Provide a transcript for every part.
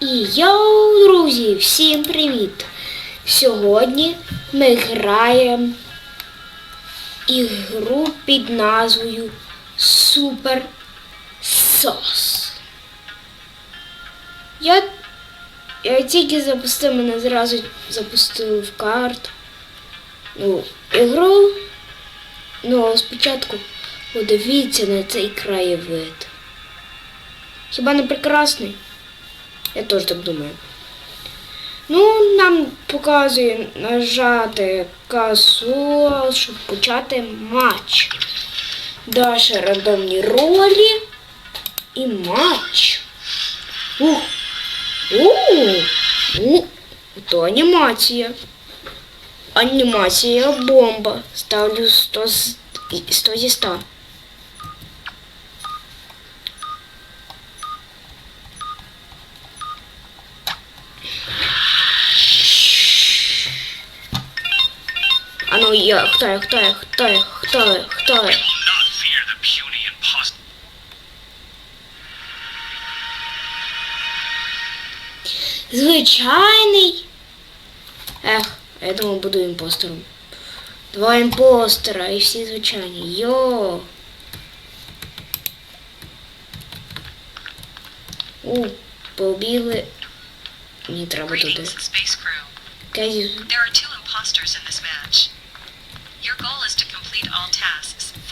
І йоу, друзі, всім привіт! Сьогодні ми граємо ігру під назвою Супер Сос. Я, я тільки запустив, мене зразу запустили в карту. Ну, ігру. Ну, а спочатку подивіться на цей краєвид. Хіба не прекрасний? Я теж так думаю. Ну, нам показує нажати касу, щоб почати матч. Далі рандомні ролі і матч. Ух! Ух! Ух! То анімація. Анімація бомба. Ставлю 100 з 100 зі 100. я, хто я, хто я, хто я, хто я, хто я? not fear the puny impostor. Звичайний. Ех, я думав, буду імпостером. Два імпостера і всі звичайні. Йо. У, побігли. Мені треба туди. Greetings, Space Crew. Казі. There are two imposters in this match.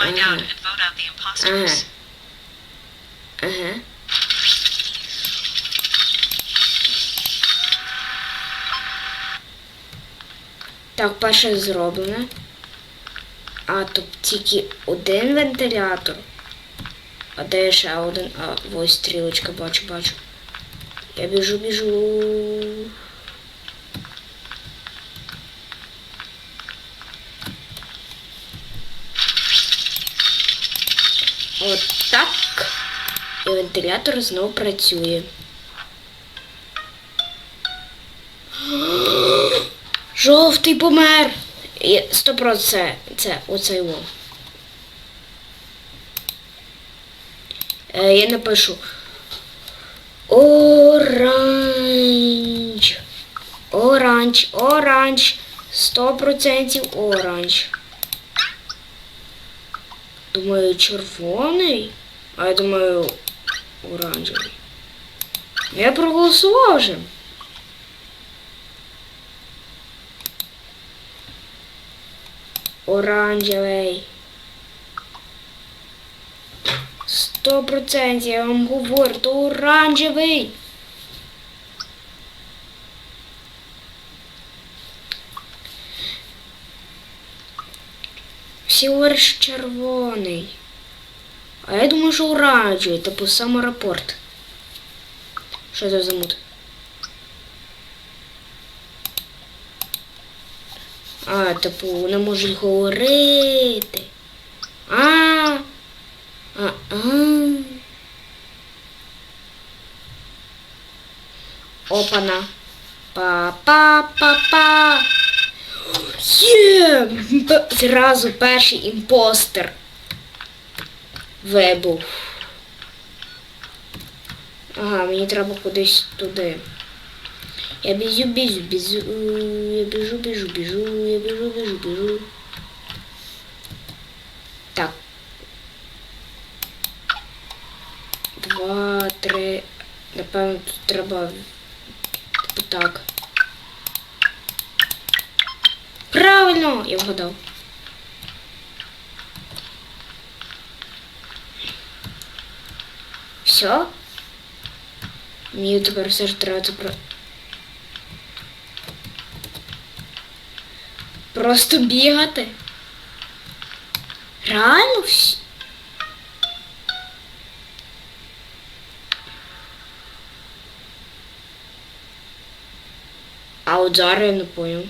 Find out Mhm. and vote out the imposters. Ага. Так, перше зроблено. А тут тільки один вентилятор. А де ще один? А, ось стрілочка, бачу, бачу. Я біжу, біжу. От так. І вентилятор знов працює. Жовтий помер. Сто про це, це оцей во. Е, я напишу. Оранж. Оранж, оранж. Сто процентів оранж. Думаю, червоний. А я думаю, оранжевий. Я проголосував вже. Оранжевий. Сто процентів, я вам говорю, то оранжевий. Всі говорять, червоний. А я думаю, що оранжевий, типу сам аеропорт. Що це за мут? А, типу, не можуть говорити. А. А. а. Опана. Па-па-па-па. Є! П- Зразу перший імпостер. Вибув. Ага, мені треба кудись туди. Я біжу, біжу, біжу, я біжу, біжу, біжу, я біжу, біжу, біжу. Так. Два, три. Напевно, тут треба. Типу так. Правильно! Я вгадав. Все? Мені тепер все ж треба це про. Просто бігати. Реально всі. А от зараз я не понял.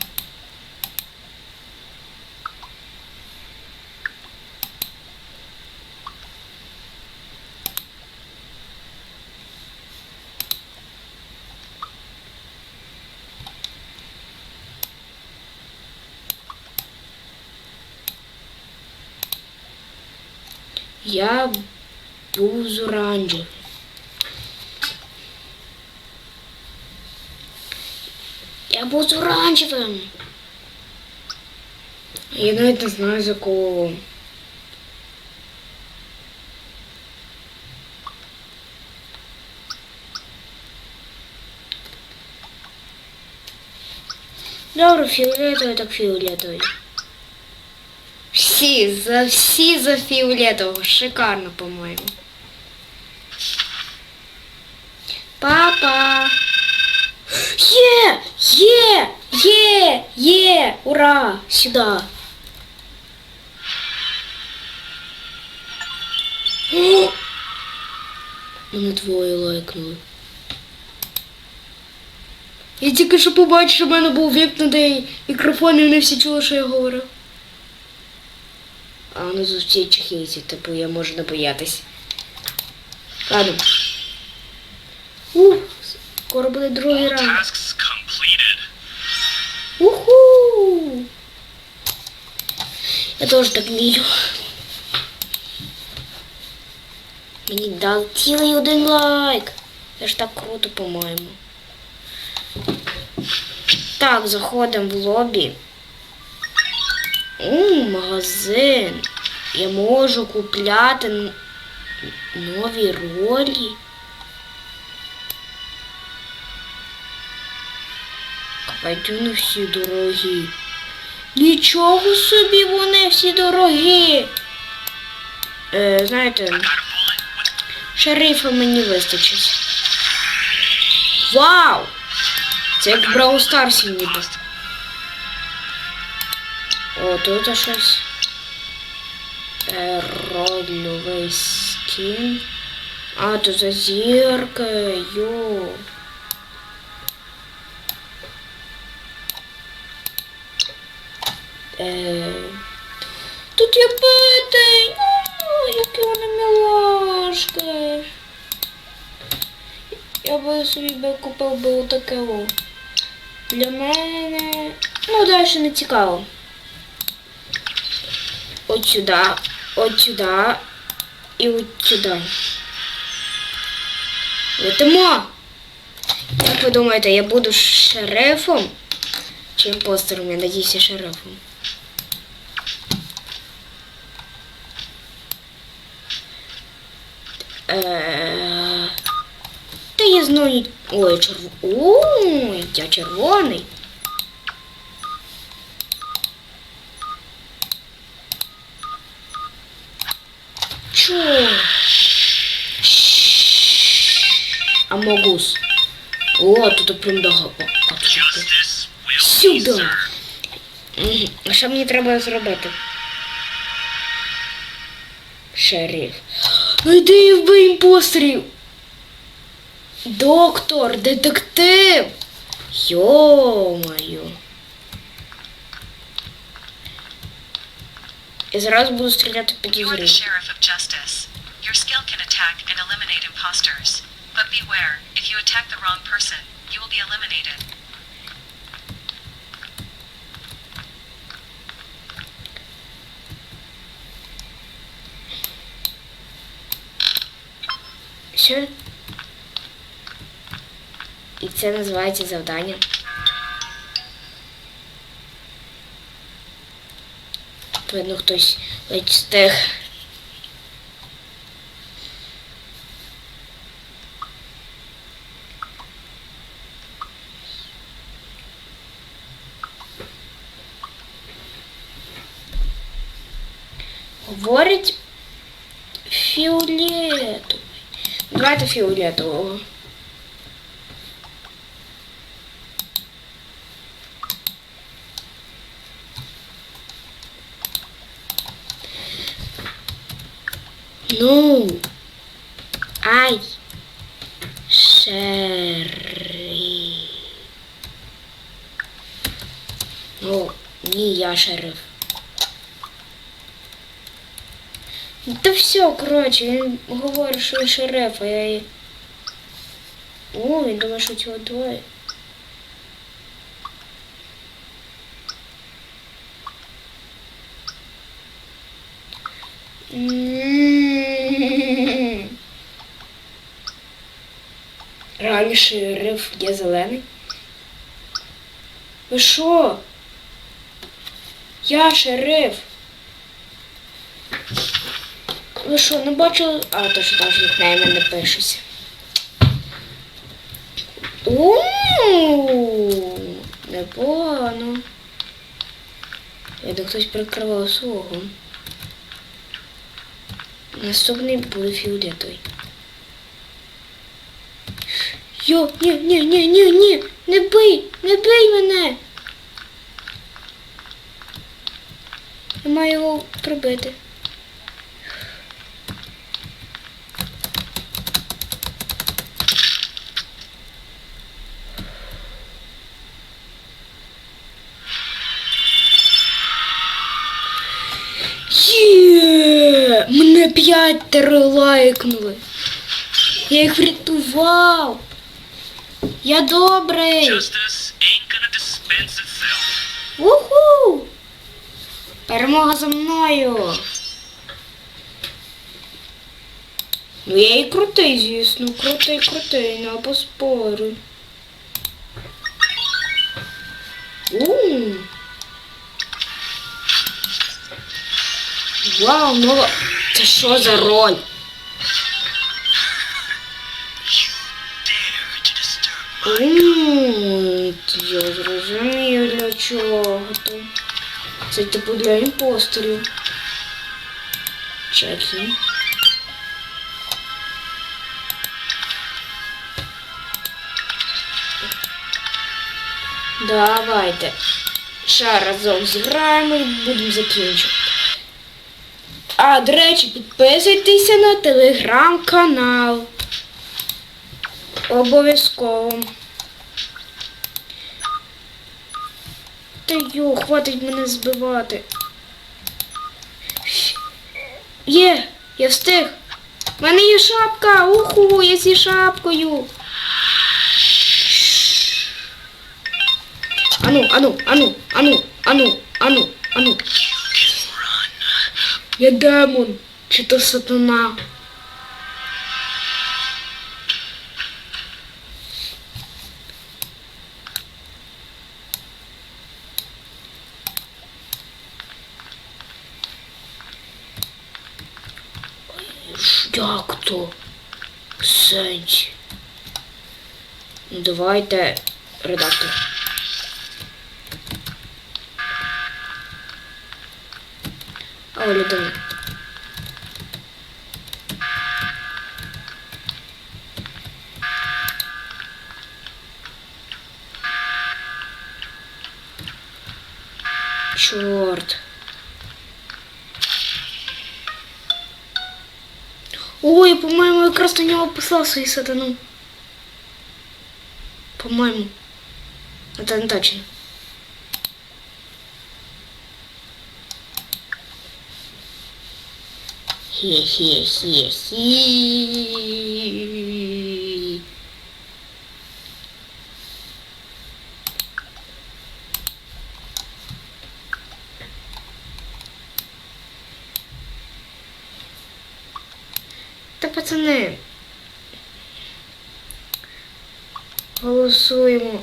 Я був з оранжевим. Я був з оранжевим. Я навіть не знаю за кого. Добре, фіолетовий, так фіолетовий. Всі, за всі за фіолетового. Шикарно, по-моєму. Папа. Є! Є! Є! Є! Ура! Сюда. О! Мене двоє лайкнули. Я тільки що побачив, що в мене був вікнутий мікрофон, і вони всі чули, що я говорив. А вони зустрічі чехійці, типу я можу не боятись. Ладно. Ух, скоро буде другий раунд. Уху! Я тоже так вмію. Мені дав цілий один лайк. Це ж так круто, по-моєму. Так, заходимо в лобі. У, магазин. Я можу купляти нові ролі. Капайтюни всі дорогі. Нічого собі вони всі дорогі. Е, знаєте, шерифа мені вистачить. Вау! Це як Stars ніби. О, тут щось. Е, рольовий скін. А, тут зазірка, йо. Е, тут є пити. О, які вони милашки. Я би собі би купив би отаке. Для мене. Ну, далі не цікаво. От сюди, от сюди і от сюди. Летимо! Як ви думаєте, я буду шерифом? Чи імпостером? Я надіюся шерифом. Е, Та я знову... Ой, черв... Ой, я червоний. Чо? Амогус. О, тут прям дого. О, а що мені треба зробити? Шериф. Ну йди і вбий імпостерів. Доктор, детектив. Йо-моє. І зараз буду стріляти по Your skill can attack and eliminate imposters. But beware, if you attack the wrong person, you will be eliminated. Що? І це називається завдання. Видно, хтось ледь встиг. Говорить фіолетовий. Давайте фіолетового. Ну. Ай. Шериф. Ну, ні, я шериф. Та все, коротше, він говорить, що він шериф, а я її. О, він думає, що цього двоє. Реально шериф є зелений. Ви що? Я шериф. Ви що, не бачили? А, то що там в нікнеймі не пишеться. Ууу, непогано. Я до хтось прикривав свого. Наступний буде фіолетовий. Йо, ні, ні, ні, ні, ні, не бий, не бий мене. Я маю його прибити. Є! Мене п'ятеро лайкнули. Я їх врятував. Я добрий. Уху! Перемога за мною. Ну я і крутий, звісно, крутий, крутий, не поспорю. У. Вау, нова. Це що за роль? Dare to disturb М, Я зрозумію для чого то. Це типу для імпостерів. Чеки. Давайте. Ще разок зіграємо і будемо закінчувати. А, до речі, підписуйтеся на телеграм-канал. Обов'язково. Та йо, хватить мене збивати. Є, я встиг. У мене є шапка. Уху, я зі шапкою. Ану, ану, ану, ану, ану, ану, ану. Я демон. Чи то сатана? Як то? Сенсі. Давайте, редактор. А, людина. Чорт. Ой, я, по-моєму, якраз на нього послав свою сатану. По-моєму. Это не точно. Хе-хе-хе-хе. Та пацани. Голосуємо.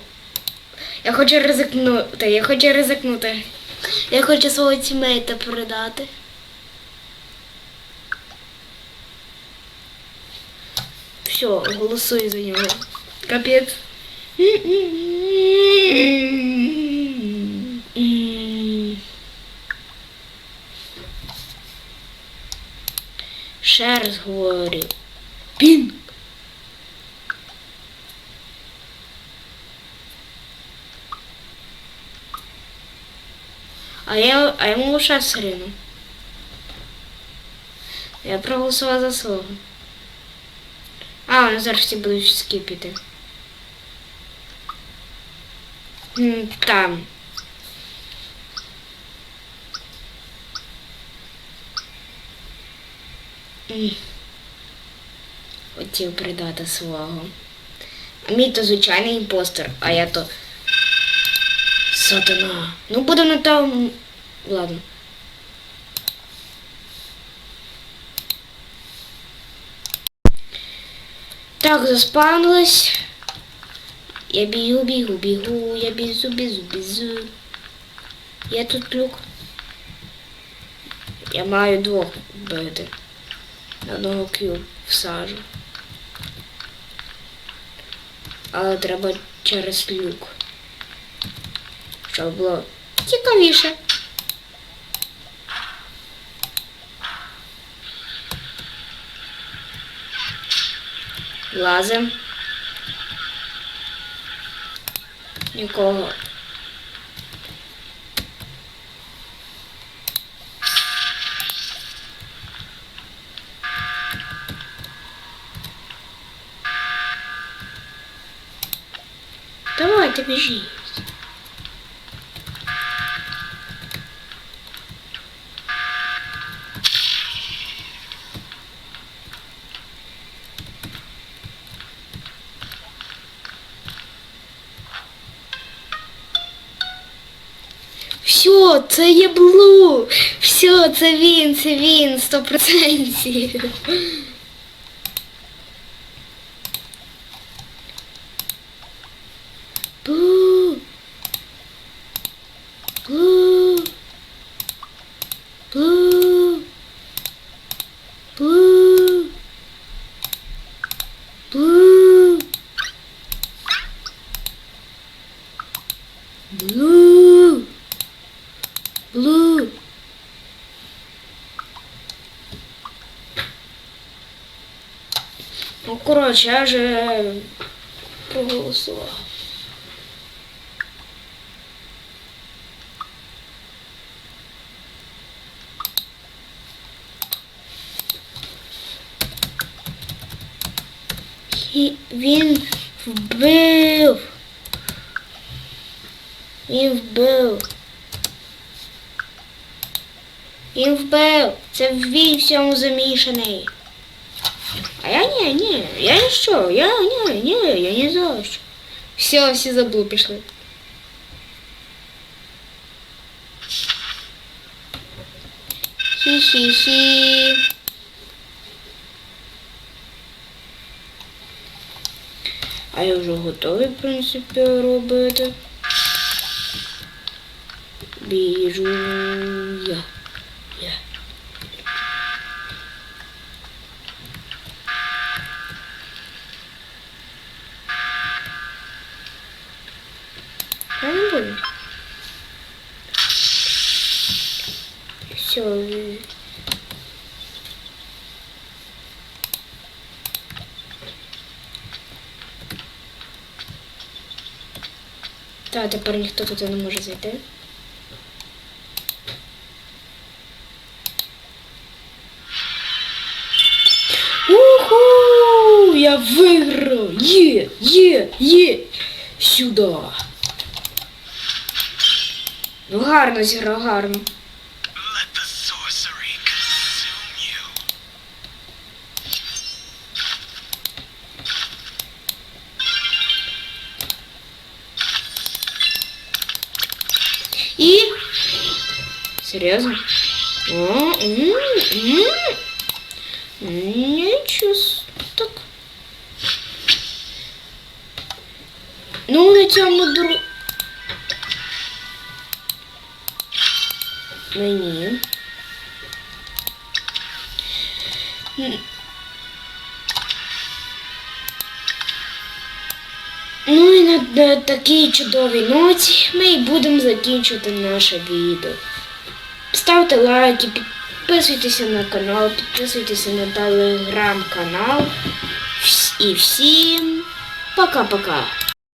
Я хочу ризикнути, я хочу ризикнути. Я хочу свого тімейта передати. Все, голосуй за нього. Капець. Ще раз говорю. Пін. А я, а йому лише сирину. Я проголосувала за свого. А, вони зараз всі будуть скипіти. М, Там. Хотів придати свого. А мій то звичайний імпостер, а я то сатана. Ну будемо там. Ладно. Так, заспавнились. Я бігу, бігу, бігу, я бізу, бізу, бізу. Є тут люк. Я маю двох бити. Одного кю всажу. Але треба через люк. Щоб було цікавіше. Лазим. Нікого. Давайте біжіть. Все, це є Блу. Все, це він, це він, сто процентів. Коротше, я вже проголосував. Хі- Він вбив. Він вбив. Він вбив. Це він в цьому замішаний. А я ні, ні, я ніщо, я ні, ні, я не за що. Все, всі забули, пішли. Хі-хі-хі. А я вже готовий, в принципі, робити. Біжу Тепер ніхто туди не може зайти. Уху! Я виграв! Є, є, є! Сюди! Ну гарно зіграв, гарно. Серйозно? О, м, м. Нічого так. Ну, на цьому дру... Мені. М. Ну і на такій чудовій ноті ми і будемо закінчувати наше відео. Ставте лайки, підписуйтеся на канал, підписуйтеся на телеграм-канал. І всім пока-пока.